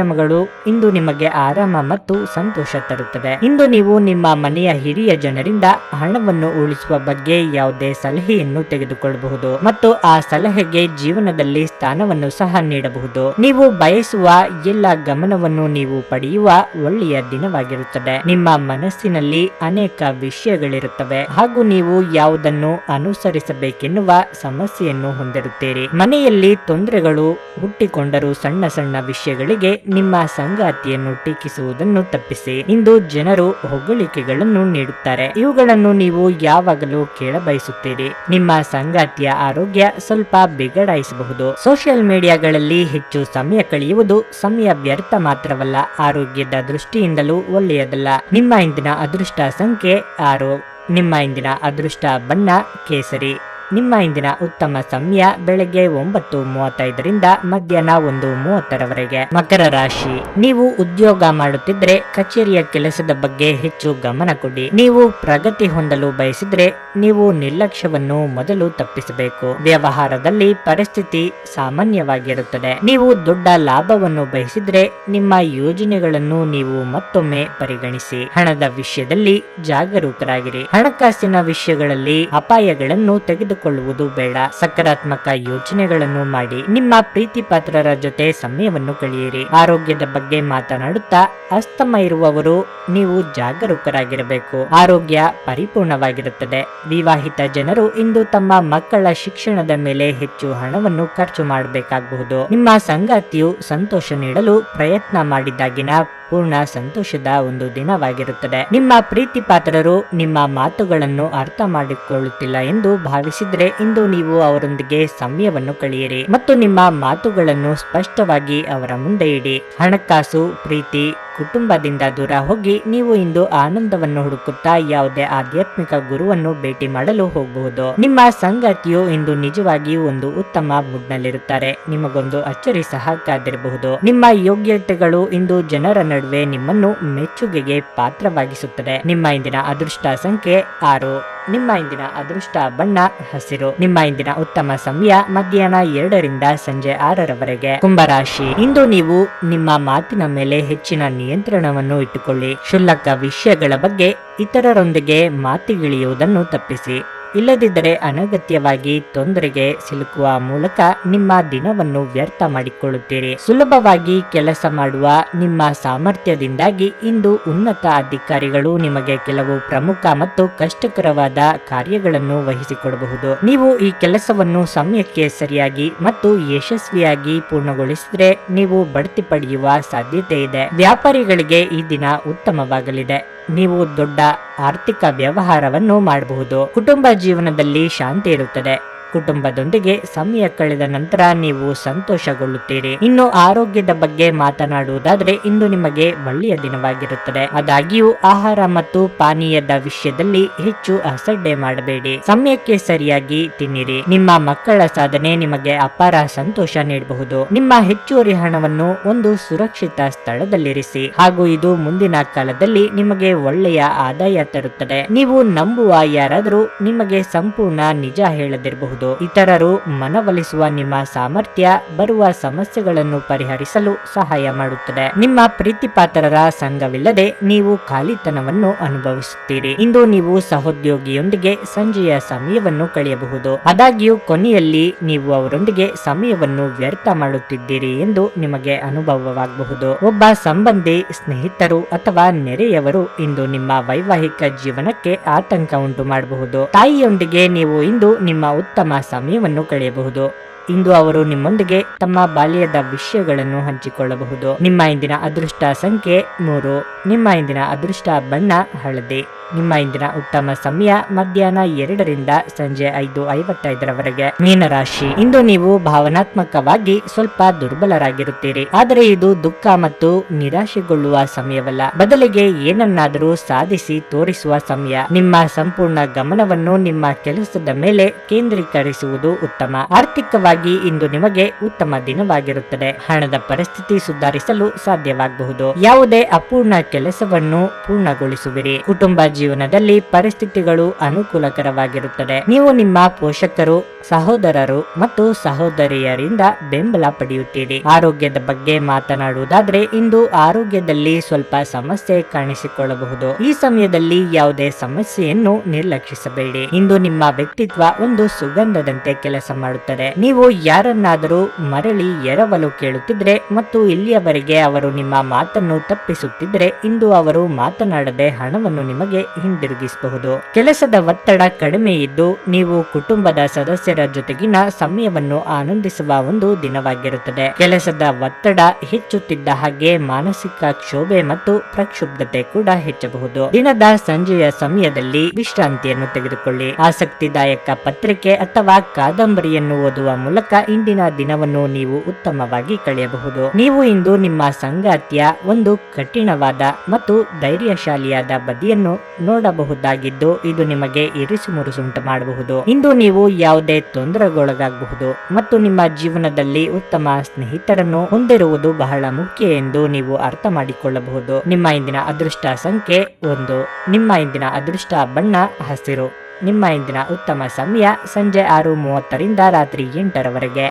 ಕಾರ್ಯಕ್ರಮಗಳು ಇಂದು ನಿಮಗೆ ಆರಾಮ ಮತ್ತು ಸಂತೋಷ ತರುತ್ತದೆ ಇಂದು ನೀವು ನಿಮ್ಮ ಮನೆಯ ಹಿರಿಯ ಜನರಿಂದ ಹಣವನ್ನು ಉಳಿಸುವ ಬಗ್ಗೆ ಯಾವುದೇ ಸಲಹೆಯನ್ನು ತೆಗೆದುಕೊಳ್ಳಬಹುದು ಮತ್ತು ಆ ಸಲಹೆಗೆ ಜೀವನದಲ್ಲಿ ಸ್ಥಾನವನ್ನು ಸಹ ನೀಡಬಹುದು. ನೀವು ಬಯಸುವ ಎಲ್ಲ ಗಮನವನ್ನು ನೀವು ಪಡೆಯುವ ಒಳ್ಳೆಯ ದಿನವಾಗಿರುತ್ತದೆ. ನಿಮ್ಮ ಮನಸ್ಸಿನಲ್ಲಿ ಅನೇಕ ವಿಷಯಗಳಿರುತ್ತವೆ. ಹಾಗೂ ನೀವು ಯಾವುದನ್ನು ಅನುಸರಿಸಬೇಕೆನ್ನುವ ಸಮಸ್ಯೆಯನ್ನು ಹೊಂದಿರುತ್ತೀರಿ. ಮನೆಯಲ್ಲಿ ತೊಂದರೆಗಳು ಹುಟ್ಟಿಕೊಂಡರೂ ಸಣ್ಣ ಸಣ್ಣ ವಿಷಯಗಳಿಗೆ ನಿಮ್ಮ ಸಂಗಾತಿಯನ್ನು ಟೀಕಿಸುವುದನ್ನು ತಪ್ಪಿಸಿ. ಇಂದು ಜನರು ಹೊಗಳಿಕೆಗಳನ್ನು ನೀಡುತ್ತಾರೆ. ಇವುಗಳನ್ನು ನೀವು ಯಾವಾಗಲೂ ಕೇಳ ಬಯಸುತ್ತೀರಿ ನಿಮ್ಮ ಸಂಗಾತಿಯ ಆರೋಗ್ಯ ಸ್ವಲ್ಪ ಬಿಗಡಾಯಿಸಬಹುದು. ಸೋಷಿಯಲ್ ಮೀಡಿಯಾಗಳಲ್ಲಿ ಹೆಚ್ಚು ಸಮಯ ಕಳೆಯುವುದು ಸಮಯ ವ್ಯರ್ಥ ಮಾತ್ರವಲ್ಲ, ಆರೋಗ್ಯದ ದೃಷ್ಟಿಯಿಂದಲೂ ಒಳ್ಳೆಯದಲ್ಲ. ನಿಮ್ಮ ಇಂದಿನ ಅದೃಷ್ಟ ಸಂಖ್ಯೆ ಆರು. ನಿಮ್ಮ ಇಂದಿನ ಅದೃಷ್ಟ ಬಣ್ಣ ಕೇಸರಿ. ನಿಮ್ಮ ಇಂದಿನ ಉತ್ತಮ ಸಮಯ ಬೆಳಗ್ಗೆ ಒಂಬತ್ತು ಮೂವತ್ತೈದರಿಂದ ಮಧ್ಯಾಹ್ನ ಒಂದು ಮೂವತ್ತರವರೆಗೆ. ಮಕರ ರಾಶಿ. ನೀವು ಉದ್ಯೋಗ ಮಾಡುತ್ತಿದ್ರೆ ಕಚೇರಿಯ ಕೆಲಸದ ಬಗ್ಗೆ ಹೆಚ್ಚು ಗಮನ ಕೊಡಿ. ನೀವು ಪ್ರಗತಿ ಹೊಂದಲು ಬಯಸಿದ್ರೆ ನೀವು ನಿರ್ಲಕ್ಷ್ಯವನ್ನು ಮೊದಲು ತಪ್ಪಿಸಬೇಕು. ವ್ಯವಹಾರದಲ್ಲಿ ಪರಿಸ್ಥಿತಿ ಸಾಮಾನ್ಯವಾಗಿರುತ್ತದೆ. ನೀವು ದೊಡ್ಡ ಲಾಭವನ್ನು ಬಯಸಿದ್ರೆ ನಿಮ್ಮ ಯೋಜನೆಗಳನ್ನು ನೀವು ಮತ್ತೊಮ್ಮೆ ಪರಿಗಣಿಸಿ. ಹಣದ ವಿಷಯದಲ್ಲಿ ಜಾಗರೂಕರಾಗಿರಿ. ಹಣಕಾಸಿನ ವಿಷಯಗಳಲ್ಲಿ ಅಪಾಯಗಳನ್ನು ತೆಗೆದುಕೊಳ್ಳುವುದು ಬೇಡ. ಸಕಾರಾತ್ಮಕ ಯೋಚನೆಗಳನ್ನು ಮಾಡಿ. ನಿಮ್ಮ ಪ್ರೀತಿ ಪಾತ್ರರ ಜೊತೆ ಸಮಯವನ್ನು ಕಳೆಯಿರಿ. ಆರೋಗ್ಯದ ಬಗ್ಗೆ ಮಾತನಾಡುತ್ತಾ ಅಸ್ತಮ ಇರುವವರು ನೀವು ಜಾಗರೂಕರಾಗಿರಬೇಕು. ಆರೋಗ್ಯ ಪರಿಪೂರ್ಣವಾಗಿರುತ್ತದೆ. ವಿವಾಹಿತ ಜನರು ಇಂದು ತಮ್ಮ ಮಕ್ಕಳ ಶಿಕ್ಷಣದ ಮೇಲೆ ಹೆಚ್ಚು ಹಣವನ್ನು ಖರ್ಚು ಮಾಡಬೇಕಾಗಬಹುದು. ನಿಮ್ಮ ಸಂಗಾತಿಯು ಸಂತೋಷ ನೀಡಲು ಪ್ರಯತ್ನ ಮಾಡಿದಾಗಿನ ಪೂರ್ಣ ಸಂತೋಷದ ಒಂದು ದಿನವಾಗಿರುತ್ತದೆ. ನಿಮ್ಮ ಪ್ರೀತಿ ಪಾತ್ರರು ನಿಮ್ಮ ಮಾತುಗಳನ್ನು ಅರ್ಥ ಮಾಡಿಕೊಳ್ಳುತ್ತಿಲ್ಲ ಎಂದು ಭಾವಿಸಿದ್ರೆ ಇಂದು ನೀವು ಅವರೊಂದಿಗೆ ಸಮಯವನ್ನು ಕಳೆಯಿರಿ ಮತ್ತು ನಿಮ್ಮ ಮಾತುಗಳನ್ನು ಸ್ಪಷ್ಟವಾಗಿ ಅವರ ಮುಂದೆ ಇಡಿ. ಹಣಕಾಸು, ಪ್ರೀತಿ ಕುಟುಂಬದಿಂದ ದೂರ ಹೋಗಿ ನೀವು ಇಂದು ಆನಂದವನ್ನು ಹುಡುಕುತ್ತಾ ಯಾವುದೇ ಆಧ್ಯಾತ್ಮಿಕ ಗುರುವನ್ನು ಭೇಟಿ ಮಾಡಲು ಹೋಗಬಹುದು ನಿಮ್ಮ ಸಂಗತಿಯು ಇಂದು ನಿಜವಾಗಿಯೂ ಒಂದು ಉತ್ತಮ ಮೂಡ್ನಲ್ಲಿರುತ್ತಾರೆ. ನಿಮಗೊಂದು ಅಚ್ಚರಿ ಸಹ ಕಾದಿರಬಹುದು ನಿಮ್ಮ ಯೋಗ್ಯತೆಗಳು ಇಂದು ಜನರ ನಡುವೆ ನಿಮ್ಮನ್ನು ಮೆಚ್ಚುಗೆಗೆ ಪಾತ್ರವಾಗಿಸುತ್ತದೆ. ನಿಮ್ಮ ಇಂದಿನ ಅದೃಷ್ಟ ಸಂಖ್ಯೆ ಆರು. ನಿಮ್ಮ ಇಂದಿನ ಅದೃಷ್ಟ ಬಣ್ಣ ಹಸಿರು. ನಿಮ್ಮ ಇಂದಿನ ಉತ್ತಮ ಸಮಯ ಮಧ್ಯಾಹ್ನ ಎರಡರಿಂದ ಸಂಜೆ ಆರರವರೆಗೆ. ಕುಂಭರಾಶಿ. ಇಂದು ನೀವು ನಿಮ್ಮ ಮಾತಿನ ಮೇಲೆ ಹೆಚ್ಚಿನ ನಿಯಂತ್ರಣವನ್ನು ಇಟ್ಟುಕೊಳ್ಳಿ. ಕ್ಷುಲ್ಲಕ ವಿಷಯಗಳ ಬಗ್ಗೆ ಇತರರೊಂದಿಗೆ ಮಾತಿಗಿಳಿಯುವುದನ್ನು ತಪ್ಪಿಸಿ. ಇಲ್ಲದಿದ್ದರೆ ಅನಗತ್ಯವಾಗಿ ತೊಂದರೆಗೆ ಸಿಲುಕುವ ಮೂಲಕ ನಿಮ್ಮ ದಿನವನ್ನು ವ್ಯರ್ಥ ಮಾಡಿಕೊಳ್ಳುತ್ತೀರಿ. ಸುಲಭವಾಗಿ ಕೆಲಸ ಮಾಡುವ ನಿಮ್ಮ ಸಾಮರ್ಥ್ಯದಿಂದಾಗಿ ಇಂದು ಉನ್ನತ ಅಧಿಕಾರಿಗಳು ನಿಮಗೆ ಕೆಲವು ಪ್ರಮುಖ ಮತ್ತು ಕಷ್ಟಕರವಾದ ಕಾರ್ಯಗಳನ್ನು ವಹಿಸಿಕೊಡಬಹುದು. ನೀವು ಈ ಕೆಲಸವನ್ನು ಸಮಯಕ್ಕೆ ಸರಿಯಾಗಿ ಮತ್ತು ಯಶಸ್ವಿಯಾಗಿ ಪೂರ್ಣಗೊಳಿಸಿದ್ರೆ ನೀವು ಬಡ್ತಿ ಪಡೆಯುವ ಸಾಧ್ಯತೆ ಇದೆ. ವ್ಯಾಪಾರಿಗಳಿಗೆ ಈ ದಿನ ಉತ್ತಮವಾಗಲಿದೆ. ನೀವು ದೊಡ್ಡ ಆರ್ಥಿಕ ವ್ಯವಹಾರವನ್ನು ಮಾಡಬಹುದು. ಕುಟುಂಬ ಜೀವನದಲ್ಲಿ ಶಾಂತಿ ಇರುತ್ತದೆ. ಕುಟುಂಬದೊಂದಿಗೆ ಸಮಯ ಕಳೆದ ನಂತರ ನೀವು ಸಂತೋಷಗೊಳ್ಳುತ್ತೀರಿ. ಇನ್ನು ಆರೋಗ್ಯದ ಬಗ್ಗೆ ಮಾತನಾಡುವುದಾದ್ರೆ ಇಂದು ನಿಮಗೆ ಒಳ್ಳೆಯ ದಿನವಾಗಿರುತ್ತದೆ. ಆದಾಗ್ಯೂ ಆಹಾರ ಮತ್ತು ಪಾನೀಯದ ವಿಷಯದಲ್ಲಿ ಹೆಚ್ಚು ಅಸಡ್ಡೆ ಮಾಡಬೇಡಿ. ಸಮಯಕ್ಕೆ ಸರಿಯಾಗಿ ತಿನ್ನಿರಿ. ನಿಮ್ಮ ಮಕ್ಕಳ ಸಾಧನೆ ನಿಮಗೆ ಅಪಾರ ಸಂತೋಷ ನೀಡಬಹುದು. ನಿಮ್ಮ ಹೆಚ್ಚುವರಿ ಹಣವನ್ನು ಒಂದು ಸುರಕ್ಷಿತ ಸ್ಥಳದಲ್ಲಿರಿಸಿ. ಹಾಗೂ ಇದು ಮುಂದಿನ ಕಾಲದಲ್ಲಿ ನಿಮಗೆ ಒಳ್ಳೆಯ ಆದಾಯ ತರುತ್ತದೆ. ನೀವು ನಂಬುವ ಯಾರಾದರೂ ನಿಮಗೆ ಸಂಪೂರ್ಣ ನಿಜ ಹೇಳದಿರಬಹುದು. ಮಾಡಬಹುದು ಇತರರು ಮನವೊಲಿಸುವ ನಿಮ್ಮ ಸಾಮರ್ಥ್ಯ ಬರುವ ಸಮಸ್ಯೆಗಳನ್ನು ಪರಿಹರಿಸಲು ಸಹಾಯ ಮಾಡುತ್ತದೆ. ನಿಮ್ಮ ಪ್ರೀತಿಪಾತ್ರರ ಸಂಘವಿಲ್ಲದೆ ನೀವು ಖಾಲಿತನವನ್ನು ಅನುಭವಿಸುತ್ತೀರಿ. ಇಂದು ನೀವು ಸಹೋದ್ಯೋಗಿಯೊಂದಿಗೆ ಸಂಜೆಯ ಸಮಯವನ್ನು ಕಳೆಯಬಹುದು. ಆದಾಗ್ಯೂ, ಕೊನೆಯಲ್ಲಿ ನೀವು ಅವರೊಂದಿಗೆ ಸಮಯವನ್ನು ವ್ಯರ್ಥ ಮಾಡುತ್ತಿದ್ದೀರಿ ಎಂದು ನಿಮಗೆ ಅನುಭವವಾಗಬಹುದು. ಒಬ್ಬ ಸಂಬಂಧಿ, ಸ್ನೇಹಿತರು ಅಥವಾ ನೆರೆಯವರು ಇಂದು ನಿಮ್ಮ ವೈವಾಹಿಕ ಜೀವನಕ್ಕೆ ಆತಂಕ ಉಂಟು ಮಾಡಬಹುದು. ತಾಯಿಯೊಂದಿಗೆ ನೀವು ಇಂದು ನಿಮ್ಮ ಉತ್ತಮ ಸಮಯವನ್ನು ಕಳೆಯಬಹುದು. ಇಂದು ಅವರು ನಿಮ್ಮೊಂದಿಗೆ ತಮ್ಮ ಬಾಲ್ಯದ ವಿಷಯಗಳನ್ನು ಹಂಚಿಕೊಳ್ಳಬಹುದು. ನಿಮ್ಮ ಇಂದಿನ ಅದೃಷ್ಟ ಸಂಖ್ಯೆ ಮೂರು. ನಿಮ್ಮ ಇಂದಿನ ಅದೃಷ್ಟ ಬಣ್ಣ ಹಳದಿ. ನಿಮ್ಮ ಇಂದಿನ ಉತ್ತಮ ಸಮಯ ಮಧ್ಯಾಹ್ನ ಎರಡರಿಂದ ಸಂಜೆ ಐದು ಐವತ್ತೈದರವರೆಗೆ ಮೀನರಾಶಿ. ಇಂದು ನೀವು ಭಾವನಾತ್ಮಕವಾಗಿ ಸ್ವಲ್ಪ ದುರ್ಬಲರಾಗಿರುತ್ತೀರಿ. ಆದರೆ ಇದು ದುಃಖ ಮತ್ತು ನಿರಾಶೆಗೊಳ್ಳುವ ಸಮಯವಲ್ಲ. ಬದಲಿಗೆ ಏನನ್ನಾದರೂ ಸಾಧಿಸಿ ತೋರಿಸುವ ಸಮಯ. ನಿಮ್ಮ ಸಂಪೂರ್ಣ ಗಮನವನ್ನು ನಿಮ್ಮ ಕೆಲಸದ ಮೇಲೆ ಕೇಂದ್ರೀಕರಿಸುವುದು ಉತ್ತಮ. ಆರ್ಥಿಕವಾಗಿ ಇಂದು ನಿಮಗೆ ಉತ್ತಮ ದಿನವಾಗಿರುತ್ತದೆ. ಹಣದ ಪರಿಸ್ಥಿತಿ ಸುಧಾರಿಸಲು ಸಾಧ್ಯವಾಗಬಹುದು. ಯಾವುದೇ ಅಪೂರ್ಣ ಕೆಲಸವನ್ನು ಪೂರ್ಣಗೊಳಿಸುವಿರಿ. ಕುಟುಂಬ ಜೀವನದಲ್ಲಿ ಪರಿಸ್ಥಿತಿಗಳು ಅನುಕೂಲಕರವಾಗಿರುತ್ತದೆ. ನೀವು ನಿಮ್ಮ ಪೋಷಕರು, ಸಹೋದರರು ಮತ್ತು ಸಹೋದರಿಯರಿಂದ ಬೆಂಬಲ ಪಡೆಯುತ್ತೀರಿ. ಆರೋಗ್ಯದ ಬಗ್ಗೆ ಮಾತನಾಡುವುದಾದ್ರೆ, ಇಂದು ಆರೋಗ್ಯದಲ್ಲಿ ಸ್ವಲ್ಪ ಸಮಸ್ಯೆ ಕಾಣಿಸಿಕೊಳ್ಳಬಹುದು. ಈ ಸಮಯದಲ್ಲಿ ಯಾವುದೇ ಸಮಸ್ಯೆಯನ್ನು ನಿರ್ಲಕ್ಷಿಸಬೇಡಿ. ಇಂದು ನಿಮ್ಮ ವ್ಯಕ್ತಿತ್ವ ಒಂದು ಸುಗಂಧದಂತೆ ಕೆಲಸ ಮಾಡುತ್ತದೆ. ನೀವು ಯಾರನ್ನಾದರೂ ಮರಳಿ ಎರವಲು ಕೇಳುತ್ತಿದ್ರೆ ಮತ್ತು ಇಲ್ಲಿಯವರೆಗೆ ಅವರು ನಿಮ್ಮ ಮಾತನ್ನು ತಪ್ಪಿಸುತ್ತಿದ್ರೆ, ಇಂದು ಅವರು ಮಾತನಾಡದೆ ಹಣವನ್ನು ನಿಮಗೆ ಹಿಂದಿರುಗಿಸಬಹುದು. ಕೆಲಸದ ಒತ್ತಡ ಕಡಿಮೆ ಇದ್ದು ನೀವು ಕುಟುಂಬದ ಸದಸ್ಯರ ಜೊತೆಗಿನ ಸಮಯವನ್ನು ಆನಂದಿಸುವ ಒಂದು ದಿನವಾಗಿರುತ್ತದೆ. ಕೆಲಸದ ಒತ್ತಡ ಹೆಚ್ಚುತ್ತಿದ್ದ ಹಾಗೆ ಮಾನಸಿಕ ಕ್ಷೋಭೆ ಮತ್ತು ಪ್ರಕ್ಷುಬ್ಧತೆ ಕೂಡ ಹೆಚ್ಚಬಹುದು. ದಿನದ ಸಂಜೆಯ ಸಮಯದಲ್ಲಿ ವಿಶ್ರಾಂತಿಯನ್ನು ತೆಗೆದುಕೊಳ್ಳಿ. ಆಸಕ್ತಿದಾಯಕ ಪತ್ರಿಕೆ ಅಥವಾ ಕಾದಂಬರಿಯನ್ನು ಓದುವ ಮೂಲಕ ಇಂದಿನ ದಿನವನ್ನು ನೀವು ಉತ್ತಮವಾಗಿ ಕಳೆಯಬಹುದು. ನೀವು ಇಂದು ನಿಮ್ಮ ಸಂಗಾತಿಯ ಒಂದು ಕಠಿಣವಾದ ಮತ್ತು ಧೈರ್ಯಶಾಲಿಯಾದ ಬದಿಯನ್ನು ನೋಡಬಹುದಾಗಿದ್ದು, ಇದು ನಿಮಗೆ ಇರಿಸು ಮುರುಸುಂಟು ಮಾಡಬಹುದು. ಇಂದು ನೀವು ಯಾವುದೇ ತೊಂದರೆಗೊಳಗಾಗಬಹುದು ಮತ್ತು ನಿಮ್ಮ ಜೀವನದಲ್ಲಿ ಉತ್ತಮ ಸ್ನೇಹಿತರನ್ನು ಹೊಂದಿರುವುದು ಬಹಳ ಮುಖ್ಯ ಎಂದು ನೀವು ಅರ್ಥ ಮಾಡಿಕೊಳ್ಳಬಹುದು. ನಿಮ್ಮ ಇಂದಿನ ಅದೃಷ್ಟ ಸಂಖ್ಯೆ ಒಂದು. ನಿಮ್ಮ ಇಂದಿನ ಅದೃಷ್ಟ ಬಣ್ಣ, ಹಸಿರು. ನಿಮ್ಮ ಇಂದಿನ ಉತ್ತಮ ಸಮಯ ಸಂಜೆ ಆರು ಮೂವತ್ತರಿಂದ ರಾತ್ರಿ ಎಂಟರವರೆಗೆ.